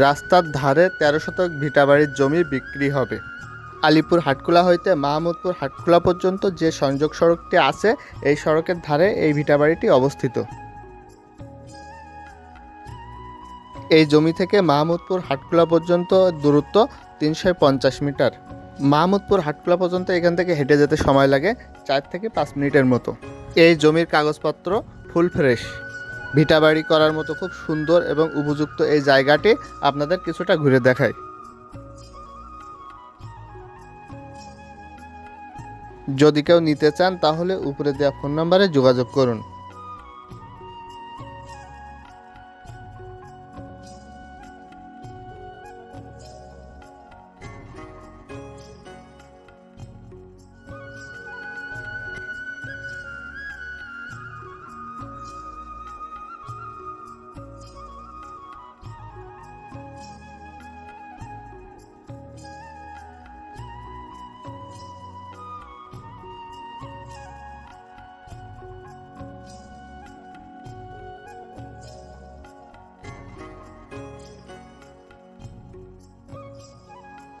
রাস্তার ধারে তেরো শতক ভিটাবাড়ির জমি বিক্রি হবে। আলিপুর হাটকুলা হইতে মাহমুদপুর হাটকুলা পর্যন্ত যে সংযোগ সড়কটি আছে, এই সড়কের ধারে এই ভিটাবাড়িটি অবস্থিত। এই জমি থেকে মাহমুদপুর হাটকুলা পর্যন্ত দূরত্ব তিনশো পঞ্চাশ মিটার। মাহমুদপুর হাটকুলা পর্যন্ত এখান থেকে হেঁটে যেতে সময় লাগে চার থেকে পাঁচ মিনিটের মতো। এই জমির কাগজপত্র ফুল ফ্রেশ। ভিটাবাড়ি করার মতো খুব সুন্দর এবং উপযুক্ত এই জায়গাটি আপনাদের কিছুটা ঘুরে দেখায় যদি কেউ নিতে চান তাহলে উপরে দেওয়া ফোন নম্বরে যোগাযোগ করুন।